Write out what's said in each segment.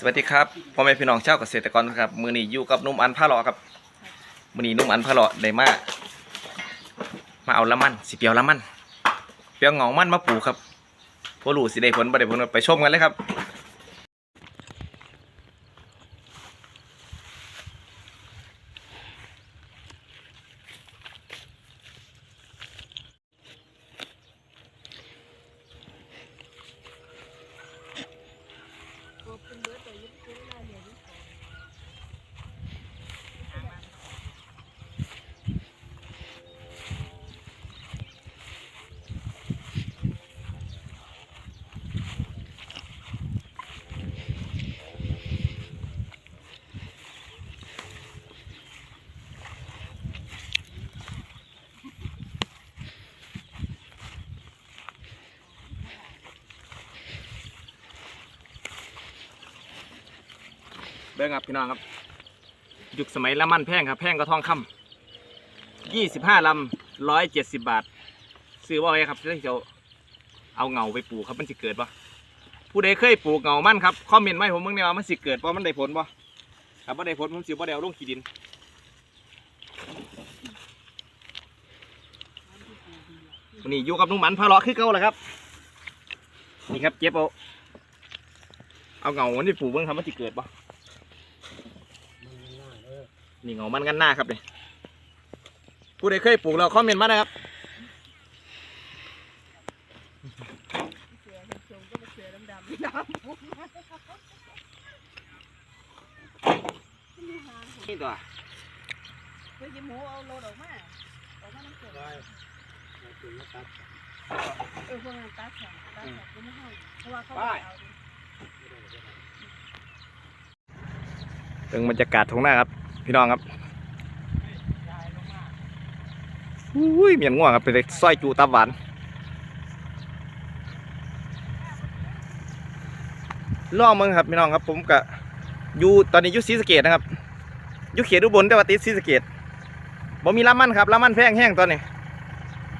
สวัสดีครับพ่อแม่พี่น้องชาวเกษตรกรครับมือนี้อยู่กับนุ่มอันผ้าหล่อครับมือนี้นุ่มอันผ้าหล่อได้มามาเอาละมันสิเปียวละมันเปียวเหงามันมาปลูกครับพอหลูสิได้ผลบ่ได้ผลไปชมกันเลยครับ เบิ่ง ครับพี่น้องครับ ยุคสมัยละมันแพงครับ แพงก็ทองคำยี่สิบห้าลำร้อยเจ็ดสิบบาท ซื้อว่าไงครับเรื่องจะเอาเงาไปปลูกครับมันสิเกิดปะผู้ใดเคยปลูกเงามันครับคอมเมนต์มาให้ผมเมื่อไงว่ามันสิเกิดปะมันได้ผลปะครับว่าได้ผลผมสิว่าได้เอาลงขี้ดินวันนี้อยู่กับนุ่มหมันพาเลาะคือเก่าแหละครับ นี่ครับเจ็บเอาเอาเงามันไปปลูกเบิ่งครับมันสิเกิดปะ นี่เงามันกันหน้าครับเลยผู้ใดเคยปลูกเราคอมเมนต์มานะครับเสือเสือก็มาเสือดำดำดำปุ๊บนี่ตัวเฮ้ยจิหมูเอาโลดออกมาออกมาน้ำเกลือเออพวกนั้นตัดสองตัดสองก็ไม่ให้เพราะว่าเขาเอาดิเป็นบรรยากาศทงหน้าครับ พี่น้องครับอุ้ยเมียนง่วงครับเป็นสร้อยจูตับหวานล่องเมืองครับพี่น้องครับ ผมกะอยู่ตอนนี้อยู่ศรีสะเกดนะครับอยู่เขียนอุบลแต่ว่าติดศรีสะเกดบ่มีละมันครับละมันแพงแห้งตอนนี้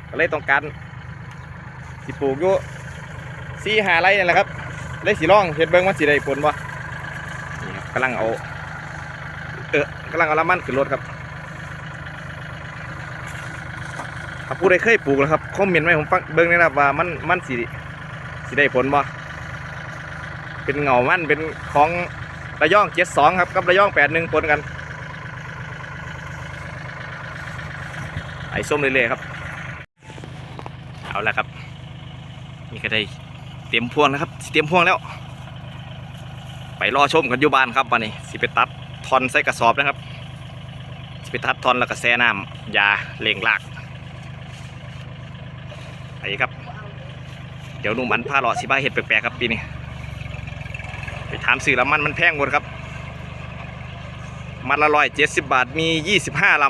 ก็เลยต้องการสิปลูกอยู่สี่หาไรนี่แหละครับเลยสิล่องเห็ดเบิ้งว่าสิได้ผลบ่นี่ครับกำลังเอาเออ กำลังเอาละมันขึ้นรถครับถ้าผู้ใดเคยปลูกแล้วครับคอมเมนต์ไว้ผมฟังเบิ่งนะครับว่ามันมันสิสิได้ผลบ่เป็นเงามันเป็นของระยองเจ็ดสองครับกับระยองแปดหนึ่งปนกันไอ้ส้มเรื่อยๆครับ เอาละครับ นี่ก็ได้เตรียมพวงแล้วครับเตรียมพวงแล้ว ไปรอชมกันอยู่บ้านครับวันนี้สิไปตัด ทอนใส่กระสอบนะครับสิไปทัดทอนแล้วก็แซ่น้ำยาเล่งลากไปครับ เดี๋ยวหนุ่มอันพาเลาะสิบ้าเห็ดแปลกๆครับปีนี้ไปถามซื้อละมันมันแพงหมดครับ มัดละร้อยเจ็ดสิบบาทมียี่สิบห้าล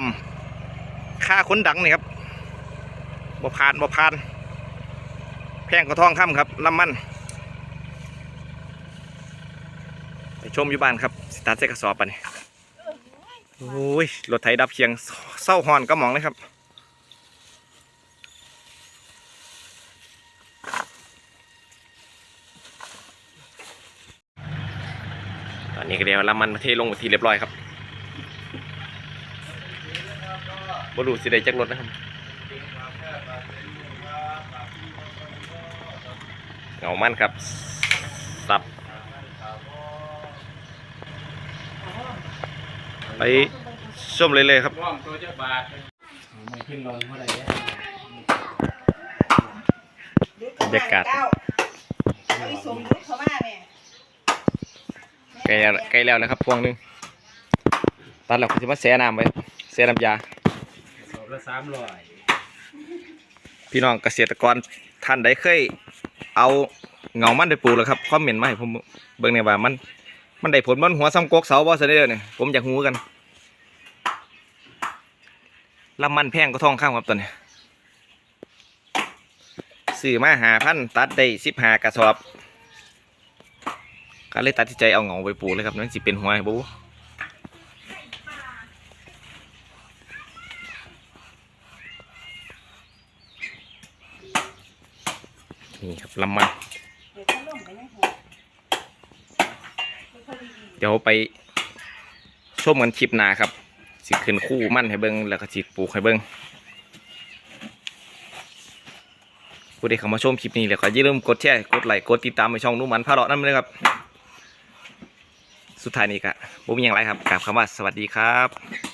ำค่าคนดังนี่ครับบ่ผ่านบ่ผ่าน แพงกว่าทองคำครับลำมัน ไป ชมอยู่บ้านครับสตาร์ทใส่กระสอบไปนี่โอ้ยรถไถดับเคียงเศร้าหอนก็มองเลยครับตอนนี้ก็เดี๋ยวลำมันมาเทลงทีเรียบร้อยครับบรูสิได้จักรถนะครับเงามันครับสับ ไปชมเลยเลยครับร่องตัวเจ้าบาทไม่ขึ้นลงเท่าไหร่เนี่ยบรรยากาศเอาอีสมยุทธเขามาเนี่ยใกล้แล้วใกล้แล้วนะครับพวงหนึงตัดแล้วคุณจะมาแซ่น้ำไปแซ่น้ำยาสอบละสามร้อยพี่น้องเกษตรกรท่านใดเคย เอาเงามันไปปลูกแล้วครับคอมเมนต์มาให้ผมเบิ่งในอยว่ามัน มันได้ผลมันหัวซ้ำกกเสาบ่ซะเด้อเนี่ยผมอยากหูกันลำมันแพงก็ท่องข้ามครับตอนนี้ซื้อมาหาพันตัดได้สิบหากระสอบก็เลยตัดใจเอาเงาไปปลูกเลยครับนั่นสิเป็นหัวให้บูนี่ครับลำมัน เดี๋ยวไปชมกันคลิปหน้าครับ สิขึ้นคู่มั่นให้เบิ้งแล้วก็สิปลูกให้เบิ้งผู้ใดเข้ามาชมคลิปนี้แล้วก็อย่าลืมกดแชร์กดไลค์กดติดตามไปช่องนุ่มมันพาเลาะนั่นเลยครับ สุดท้ายนี้ก็บ่มีอย่างไรครับกลับคำว่าสวัสดีครับ